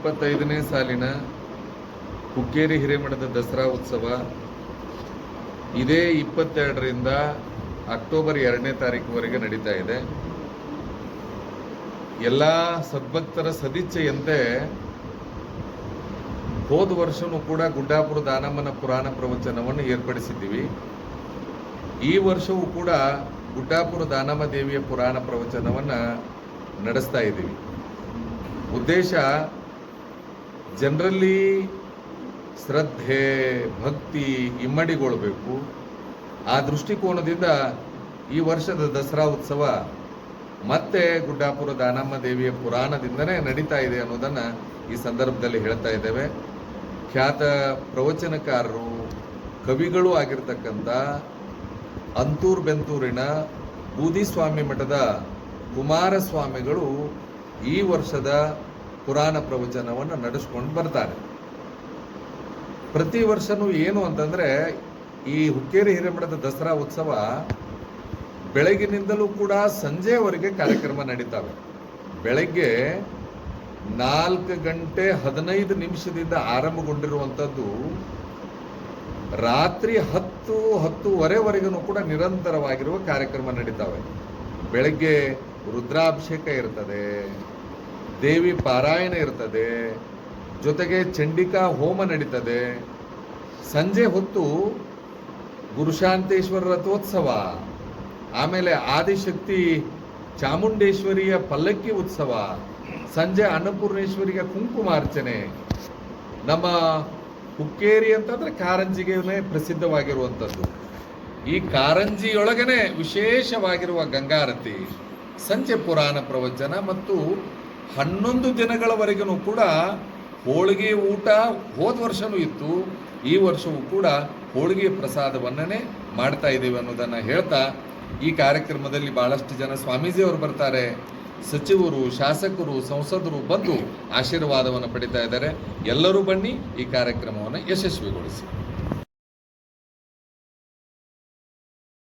ಇಪ್ಪತ್ತೈದನೇ ಸಾಲಿನ ಹುಕ್ಕೇರಿ ಹಿರೇಮಠದ ದಸರಾ ಉತ್ಸವ ಇದೇ ಇಪ್ಪತ್ತೆರಡರಿಂದ ಅಕ್ಟೋಬರ್ ಎರಡನೇ ತಾರೀಕುವರೆಗೆ ನಡೀತಾ ಇದೆ. ಎಲ್ಲ ಸದ್ಭಕ್ತರ ಸದಿಚ್ಛೆಯಂತೆ ಹೋದ ವರ್ಷವೂ ಕೂಡ ಗುಡ್ಡಾಪುರ ದಾನಮ್ಮನ ಪುರಾಣ ಪ್ರವಚನವನ್ನು ಏರ್ಪಡಿಸಿದ್ದೀವಿ. ಈ ವರ್ಷವೂ ಕೂಡ ಗುಡ್ಡಾಪುರ ದಾನಮ್ಮ ದೇವಿಯ ಪುರಾಣ ಪ್ರವಚನವನ್ನು ನಡೆಸ್ತಾ ಇದ್ದೀವಿ. ಉದ್ದೇಶ ಜನರಲ್ಲಿ ಶ್ರದ್ಧೆ, ಭಕ್ತಿ ಇಮ್ಮಡಿಗೊಳ್ಬೇಕು. ಆ ದೃಷ್ಟಿಕೋನದಿಂದ ಈ ವರ್ಷದ ದಸರಾ ಉತ್ಸವ ಮತ್ತೆ ಗುಡ್ಡಾಪುರ ದಾನಮ್ಮ ದೇವಿಯ ಪುರಾಣದಿಂದನೇ ನಡೀತಾ ಇದೆ ಅನ್ನೋದನ್ನು ಈ ಸಂದರ್ಭದಲ್ಲಿ ಹೇಳ್ತಾ ಇದ್ದೇವೆ. ಖ್ಯಾತ ಪ್ರವಚನಕಾರರು, ಕವಿಗಳು ಆಗಿರ್ತಕ್ಕಂಥ ಅಂತೂರ್ ಬೆಂತೂರಿನ ಬೂದಿಸ್ವಾಮಿ ಮಠದ ಕುಮಾರಸ್ವಾಮಿಗಳು ಈ ವರ್ಷದ ಪುರಾಣ ಪ್ರವಚನವನ್ನು ನಡೆಸ್ಕೊಂಡು ಬರ್ತಾರೆ. ಪ್ರತಿ ವರ್ಷನೂ ಏನು ಅಂತಂದರೆ, ಈ ಹುಕ್ಕೇರಿ ಹಿರೇಮಠದ ದಸರಾ ಉತ್ಸವ ಬೆಳಗಿನಿಂದಲೂ ಕೂಡ ಸಂಜೆವರೆಗೆ ಕಾರ್ಯಕ್ರಮ ನಡೀತಾವೆ. ಬೆಳಗ್ಗೆ ನಾಲ್ಕು ಗಂಟೆ ಹದಿನೈದು ನಿಮಿಷದಿಂದ ಆರಂಭಗೊಂಡಿರುವಂಥದ್ದು ರಾತ್ರಿ ಹತ್ತು, ಹತ್ತುವರೆವರೆಗೂ ಕೂಡ ನಿರಂತರವಾಗಿರುವ ಕಾರ್ಯಕ್ರಮ ನಡೀತಾವೆ. ಬೆಳಗ್ಗೆ ರುದ್ರಾಭಿಷೇಕ ಇರ್ತದೆ. ದೇವಿ ಪಾರಾಯಣ ಇರ್ತದೆ, ಜೊತೆಗೆ ಚಂಡಿಕಾ ಹೋಮ ನಡೀತದೆ. ಸಂಜೆ ಹೊತ್ತು ಗುರುಶಾಂತೇಶ್ವರ ರಥೋತ್ಸವ, ಆಮೇಲೆ ಆದಿಶಕ್ತಿ ಚಾಮುಂಡೇಶ್ವರಿಯ ಪಲ್ಲಕ್ಕಿ ಉತ್ಸವ, ಸಂಜೆ ಅನ್ನಪೂರ್ಣೇಶ್ವರಿಯ ಕುಂಕುಮಾರ್ಚನೆ. ನಮ್ಮ ಹುಕ್ಕೇರಿ ಅಂತಂದ್ರೆ ಕಾರಂಜಿಗೆ ಪ್ರಸಿದ್ಧವಾಗಿರುವಂಥದ್ದು. ಈ ಕಾರಂಜಿಯೊಳಗನೆ ವಿಶೇಷವಾಗಿರುವ ಗಂಗಾರತಿ, ಸಂಜೆ ಪುರಾಣ ಪ್ರವಚನ ಮತ್ತು ಹನ್ನೊಂದು ದಿನಗಳವರೆಗೂ ಕೂಡ ಹೋಳಿಗೆ ಊಟ ಹೋದ ವರ್ಷವೂ ಇತ್ತು. ಈ ವರ್ಷವೂ ಕೂಡ ಹೋಳಿಗೆ ಪ್ರಸಾದವನ್ನೇ ಮಾಡ್ತಾ ಇದ್ದೀವಿ ಅನ್ನೋದನ್ನು ಹೇಳ್ತಾ ಈ ಕಾರ್ಯಕ್ರಮದಲ್ಲಿ ಭಾಳಷ್ಟು ಜನ ಸ್ವಾಮೀಜಿಯವರು ಬರ್ತಾರೆ. ಸಚಿವರು, ಶಾಸಕರು, ಸಂಸದರು ಬಂದು ಆಶೀರ್ವಾದವನ್ನು ಪಡಿತಾ ಇದ್ದಾರೆ. ಎಲ್ಲರೂ ಬನ್ನಿ ಈ ಕಾರ್ಯಕ್ರಮವನ್ನು ಯಶಸ್ವಿಗೊಳಿಸಿ.